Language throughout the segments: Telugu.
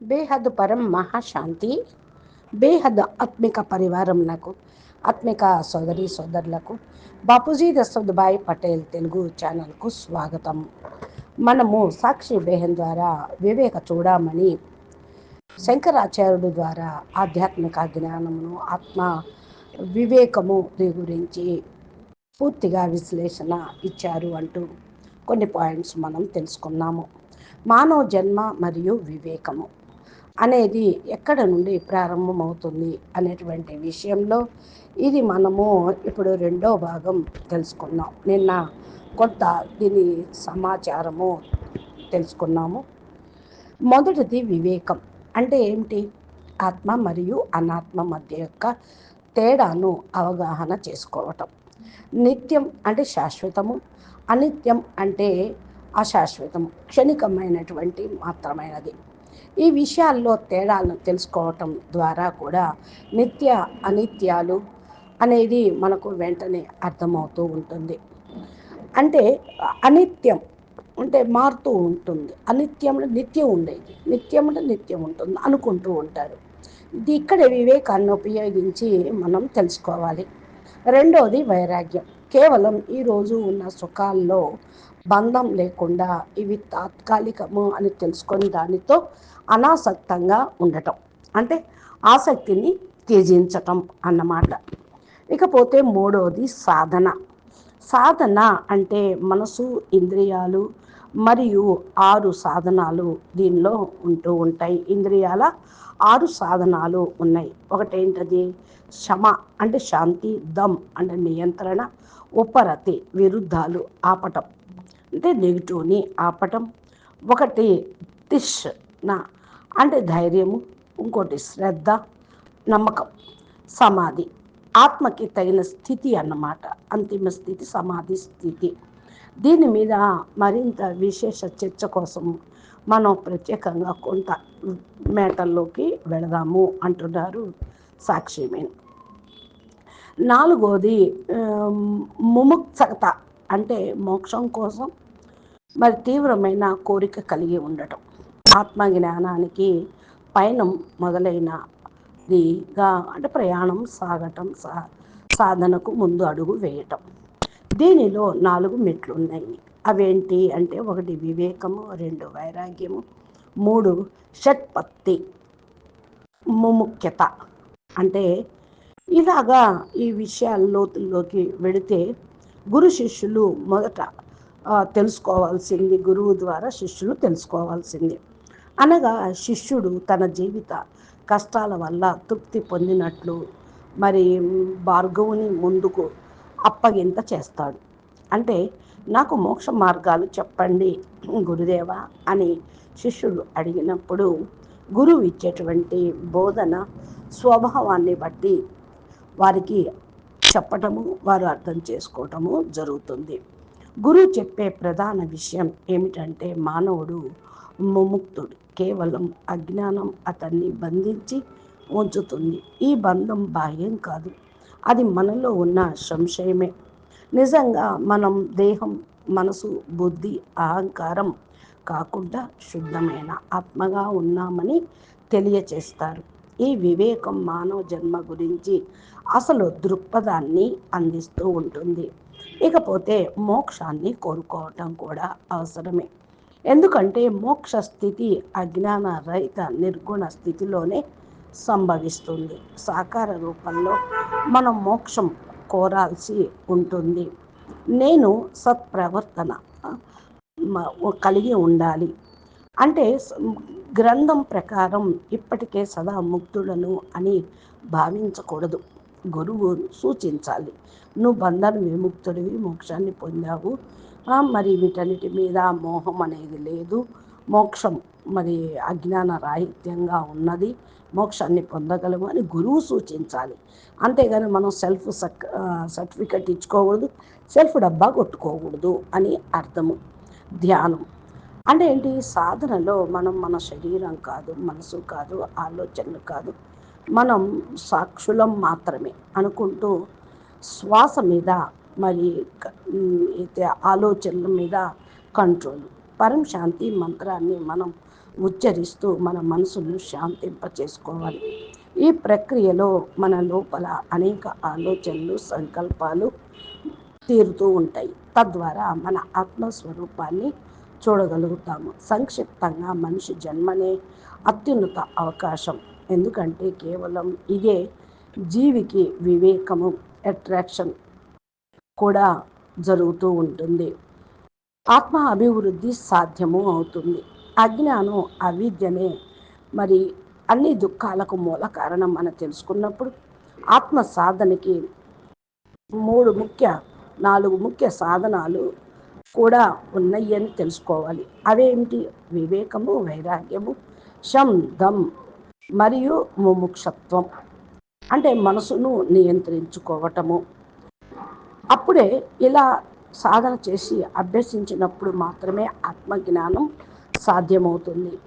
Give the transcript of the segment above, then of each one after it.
బేహద్ పరం మహాశాంతి బేహద్ ఆత్మిక పరివారం నాకు ఆత్మిక సోదరి సోదరులకు బాపూజీ దశరథ్భాయ్ పటేల్ తెలుగు ఛానల్కు స్వాగతం. మనము సాక్షి బేహన్ ద్వారా వివేక చూడమని శంకరాచార్యుడు ద్వారా ఆధ్యాత్మిక జ్ఞానమును ఆత్మ వివేకము గురించి పూర్తిగా విశ్లేషణ ఇచ్చారు అంటూ కొన్ని పాయింట్స్ మనం తెలుసుకున్నాము. మానవ జన్మ మరియు వివేకము. అనేది ఎక్కడ నుండి ప్రారంభమవుతుంది అనేటువంటి విషయంలో ఇది మనము ఇప్పుడు రెండో భాగం తెలుసుకున్నాం. నిన్న కొంత దీని సమాచారము తెలుసుకున్నాము. మొదటిది వివేకం. అంటే ఏమిటి? ఆత్మ మరియు అనాత్మ మధ్య యొక్క తేడాను అవగాహన చేసుకోవటం. నిత్యం అంటే శాశ్వతము. అనిత్యం అంటే అశాశ్వతం క్షణికమైనటువంటి మాత్రమైనది. ఈ విషయాల్లో తేడాలను తెలుసుకోవటం ద్వారా కూడా నిత్య అనిత్యాలు అనేది మనకు వెంటనే అర్థమవుతూ ఉంటుంది. అంటే అనిత్యం అంటే మారుతూ ఉంటుంది. అనిత్యం నిత్యం ఉండేది. నిత్యం అంటే నిత్యం ఉంటుంది అనుకుంటూ ఉంటారు. ఇది ఇక్కడ వివేకాన్ని ఉపయోగించి మనం తెలుసుకోవాలి. రెండవది వైరాగ్యం. కేవలం ఈరోజు ఉన్న సుఖాల్లో బంధం లేకుండా ఇవి తాత్కాలికము అని తెలుసుకొని దానితో అనాసక్తంగా ఉండటం. అంటే ఆసక్తిని త్యజించటం అన్నమాట. ఇకపోతే మూడవది సాధన. సాధన అంటే మనసు ఇంద్రియాలు మరియు ఆరు సాధనాలు దీనిలో ఉంటూ ఉంటాయి. ఇంద్రియాల ఆరు సాధనాలు ఉన్నాయి. ఒకటేంటది? శమ అంటే శాంతి దమ్ అంటే నియంత్రణ ఉపరతి విరుద్ధాలు ఆపటం. అంటే నెగిటివ్ని ఆపటం. ఒకటి తిష్ నా అంటే ధైర్యము. ఇంకోటి శ్రద్ధ నమ్మకం సమాధి. ఆత్మకి తగిన స్థితి అన్నమాట. అంతిమ స్థితి సమాధి స్థితి. దీని మీద మరింత విశేష చర్చ కోసం మనం ప్రత్యేకంగా కొంత మేటల్లోకి వెళదాము అంటున్నారు సాక్షిమేన్ నాలుగోది ముముక్షత అంటే మోక్షం కోసం మరి తీవ్రమైన కోరిక కలిగి ఉండటం. ఆత్మ జ్ఞానానికి పయనం మొదలైనదిగా అంటే ప్రయాణం సాగటం సా సాధనకు ముందు అడుగు వేయటం. దీనిలో నాలుగు మెట్లు ఉన్నాయి అవేంటి అంటే ఒకటి వివేకము రెండు వైరాగ్యము మూడు షట్పత్తి ముముఖ్యత అంటే ఇలాగా ఈ విషయాల లోతుల్లోకి వెళితే గురు శిష్యులు మొదట తెలుసుకోవాల్సింది గురువు ద్వారా శిష్యులు తెలుసుకోవాల్సింది. అనగా శిష్యుడు తన జీవిత కష్టాల వల్ల తృప్తి పొందినట్లు మరి భార్గవుని ముందుకు అప్పగింత చేస్తాడు. అంటే నాకు మోక్ష మార్గాలు చెప్పండి గురుదేవ అని శిష్యుడు అడిగినప్పుడు గురువు ఇచ్చేటువంటి బోధన స్వభావాన్ని బట్టి వారికి చెప్పటము వారు అర్థం చేసుకోవటము జరుగుతుంది. గురువు చెప్పే ప్రధాన విషయం ఏమిటంటే మానవుడు ముముక్తుడు. కేవలం అజ్ఞానం అతన్ని బంధించి ఉంచుతుంది. ఈ బంధం బాహ్యం కాదు. అది మనలో ఉన్న సంశయమే. నిజంగా మనం దేహం మనసు బుద్ధి అహంకారం కాకుండా శుద్ధమైన ఆత్మగా ఉన్నామని తెలియచేస్తారు. ఈ వివేకం మానవ జన్మ గురించి అసలు దృక్పథాన్ని అందిస్తూ ఉంటుంది. ఇకపోతే మోక్షాన్ని కోరుకోవటం కూడా అవసరమే. ఎందుకంటే మోక్ష స్థితి అజ్ఞాన రహిత నిర్గుణ స్థితిలోనే సంభవిస్తుంది. సాకార రూపంలో మనం మోక్షం కోరాల్సి ఉంటుంది. నేను సత్ప్రవర్తన కలిగి ఉండాలి. అంటే గ్రంథం ప్రకారం ఇప్పటికే సదా ముక్తులను అని భావించకూడదు. గురువు సూచించాలి. నువ్వు బంధన విముక్తుడివి మోక్షాన్ని పొందావు. మరి వీటన్నిటి మీద మోహం అనేది లేదు. మోక్షం మరి అజ్ఞాన రాహిత్యంగా ఉన్నది. మోక్షాన్ని పొందగలము అని గురువు సూచించాలి. అంతేగాని మనం సెల్ఫ్ సక్ సర్టిఫికెట్ ఇచ్చుకోకూడదు సెల్ఫ్ డబ్బా కొట్టుకోకూడదు అని అర్థము. ధ్యానం. అంటే ఏంటి? సాధనలో మనం మన శరీరం కాదు మనసు కాదు ఆలోచనలు కాదు. మనం సాక్షులం మాత్రమే అనుకుంటూ శ్వాస మీద మరి అయితే ఆలోచనల మీద కంట్రోల్. పరం శాంతి మంత్రాన్ని మనం ఉచ్చరిస్తూ మన మనసును శాంతింప చేసుకోవాలి ఈ ప్రక్రియలో మన లోపల అనేక ఆలోచనలు సంకల్పాలు తీరుతూ ఉంటాయి. తద్వారా మన ఆత్మస్వరూపాన్ని చూడగలుగుతాము. సంక్షిప్తంగా మనిషి జన్మనే అత్యున్నత అవకాశం. ఎందుకంటే కేవలం ఇదే జీవికి వివేకము అట్రాక్షన్ కూడా జరుగుతూ ఉంటుంది. ఆత్మ అభివృద్ధి సాధ్యము అవుతుంది. అజ్ఞానం అవిద్యనే మరి అన్ని దుఃఖాలకు మూల కారణం మనం తెలుసుకున్నప్పుడు ఆత్మ సాధనకి మూడు ముఖ్య నాలుగు ముఖ్య సాధనాలు కూడా ఉన్నాయి అని తెలుసుకోవాలి. అవేమిటి? వివేకము వైరాగ్యము శం మరియు ముముక్షత్వం. అంటే మనసును నియంత్రించుకోవటము. అప్పుడే ఇలా సాధన చేసి అభ్యసించినప్పుడు మాత్రమే ఆత్మజ్ఞానం సాధ్యమవుతుంది.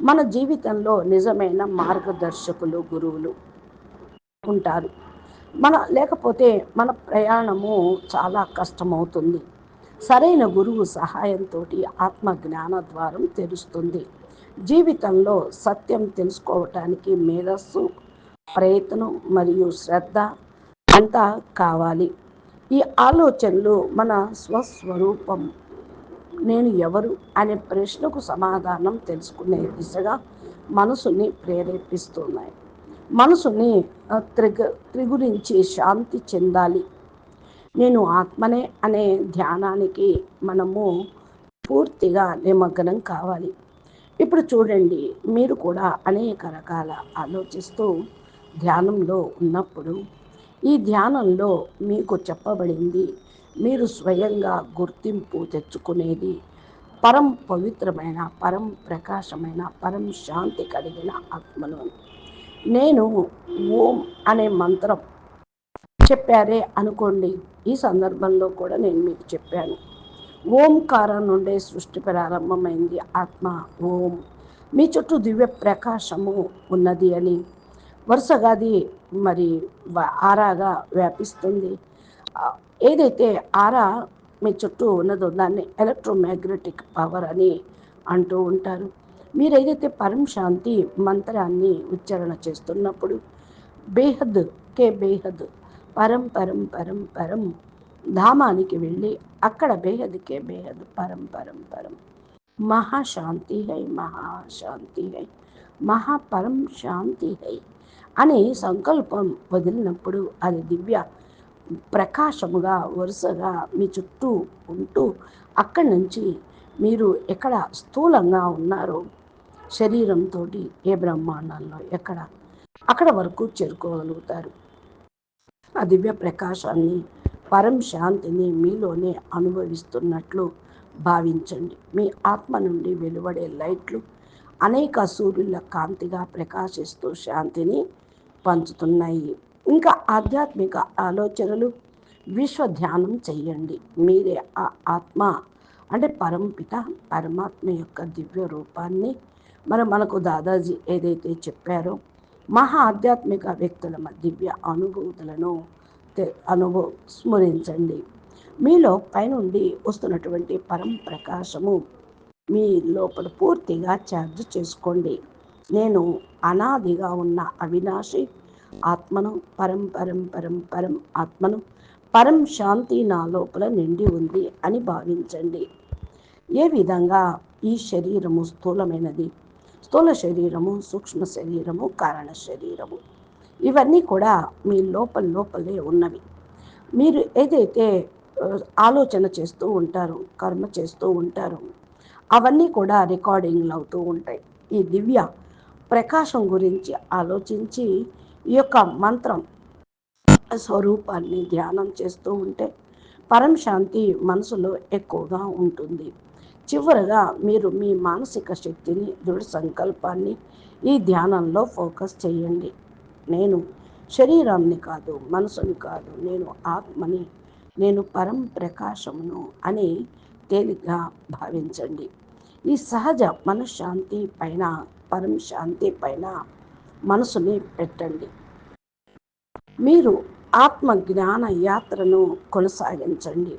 మన జీవితంలో నిజమైన మార్గదర్శకులు గురువులు ఉంటారు. మన లేకపోతే మన ప్రయాణము చాలా కష్టమవుతుంది. సరైన గురువు సహాయంతో ఆత్మ జ్ఞాన ద్వారం జీవితంలో సత్యం తెలుసుకోవటానికి మేధస్సు ప్రయత్నం మరియు శ్రద్ధ అంతా కావాలి. ఈ ఆలోచనలు మన స్వస్వరూపం. నేను ఎవరు అనే ప్రశ్నకు సమాధానం తెలుసుకునే దిశగా మనసుని ప్రేరేపిస్తున్నాయి. మనసుని త్రిగ త్రిగురించి శాంతి చెందాలి. నేను ఆత్మనే అనే ధ్యానానికి మనము పూర్తిగా నిమగ్నం కావాలి. ఇప్పుడు చూడండి మీరు కూడా అనేక రకాల ఆలోచిస్తూ ధ్యానంలో ఉన్నప్పుడు ఈ ధ్యానంలో మీకు చెప్పబడింది మీరు స్వయంగా గుర్తింపు తెచ్చుకునేది పరం పవిత్రమైన పరం ప్రకాశమైన పరం శాంతి కలిగిన ఆత్మను. నేను ఓం అనే మంత్రం చెప్పారే అనుకోండి. ఈ సందర్భంలో కూడా నేను మీకు చెప్పాను. ఓంకారం నుండే సృష్టి ప్రారంభమైంది ఆత్మ ఓం. మీ చుట్టూ దివ్య ప్రకాశము ఉన్నది అని వరుసగా అది మరి ఆరాగా వ్యాపిస్తుంది. ఏదైతే ఆరా మీ చుట్టూ ఉన్నదో దాన్ని ఎలక్ట్రోమ్యాగ్నెటిక్ పవర్ అని అంటూ ఉంటారు. మీరు ఏదైతే పరం శాంతి మంత్రాన్ని ఉచ్చారణ చేస్తున్నప్పుడు బేహద్ కే బేహద్ పరం పరం పరం పరం. ధామానికి వెళ్ళి అక్కడ బేహదుకే బేహదు బేహద్ పరం పరం పరం. మహాశాంతి హై మహాశాంతి హై. మహాపరం శాంతి హై అనే సంకల్పం వదిలినప్పుడు అది దివ్య ప్రకాశముగా వరుసగా మీ చుట్టూ ఉంటూ అక్కడి నుంచి మీరు ఎక్కడ స్థూలంగా ఉన్నారో శరీరంతో ఏ బ్రహ్మాండంలో ఎక్కడ అక్కడ వరకు చేరుకోగలుగుతారు. ఆ దివ్య ప్రకాశాన్ని పరం శాంతిని మీలోనే అనుభవిస్తున్నట్లు భావించండి. మీ ఆత్మ నుండి వెలువడే లైట్లు అనేక సూర్యుల కాంతిగా ప్రకాశిస్తూ శాంతిని పంచుతున్నాయి. ఇంకా ఆధ్యాత్మిక ఆలోచనలు విశ్వ ధ్యానం చేయండి. మీరే ఆ ఆత్మ అంటే పరంపిత పరమాత్మ యొక్క దివ్య రూపాన్ని. మరి మనకు దాదాజీ ఏదైతే చెప్పారో మహా ఆధ్యాత్మిక వ్యక్తుల దివ్య అనుభూతులను అనుభవ స్మరించండి. మీలో పైనుండి వస్తున్నటువంటి పరం ప్రకాశము మీ లోపల పూర్తిగా ఛార్జ్ చేసుకోండి. నేను అనాదిగా ఉన్న అవినాశి ఆత్మను పరం పరం పరం పరం ఆత్మను పరం శాంతి నా లోపల నిండి ఉంది అని భావించండి. ఏ విధంగా ఈ శరీరము స్థూలమైనది స్థూల శరీరము సూక్ష్మ శరీరము కారణ శరీరము. ఇవన్నీ కూడా మీ లోపల లోపలే ఉన్నవి. మీరు ఏదైతే ఆలోచన చేస్తూ ఉంటారు కర్మ చేస్తూ ఉంటారు అవన్నీ కూడా రికార్డింగ్లు అవుతూ ఉంటాయి. ఈ దివ్య ప్రకాశం గురించి ఆలోచించి ఈ యొక్క మంత్రం స్వరూపాన్ని ధ్యానం చేస్తూ ఉంటే పరమశాంతి మనసులో ఎక్కువగా ఉంటుంది. చివరగా మీరు మీ మానసిక శక్తిని దృఢ సంకల్పాన్ని ఈ ధ్యానంలో ఫోకస్ చేయండి. నేను శరీరాన్ని కాదు మనసుని కాదు నేను ఆత్మని నేను పరం ప్రకాశమును అని తేలిగ్గా భావించండి. ఈ సహజ మనశ్శాంతి పైన పరం శాంతి పైన మనసుని పెట్టండి. మీరు ఆత్మ జ్ఞాన యాత్రను కొనసాగించండి.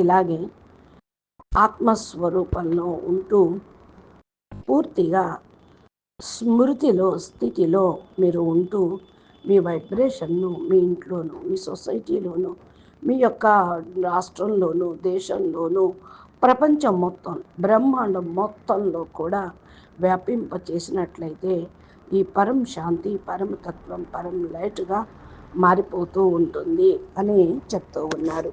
ఇలాగే ఆత్మస్వరూపంలో ఉంటూ పూర్తిగా స్మృతిలో స్థితిలో మీరు ఉంటూ మీ వైబ్రేషన్ను మీ ఇంట్లోనూ మీ సొసైటీలోనూ మీ యొక్క రాష్ట్రంలోనూ దేశంలోనూ ప్రపంచం మొత్తం బ్రహ్మాండం మొత్తంలో కూడా వ్యాపింప చేసినట్లయితే ఈ పరం శాంతి పరమతత్వం పరం లైట్గా మారిపోతూ ఉంటుంది అని చెప్తూ ఉన్నారు.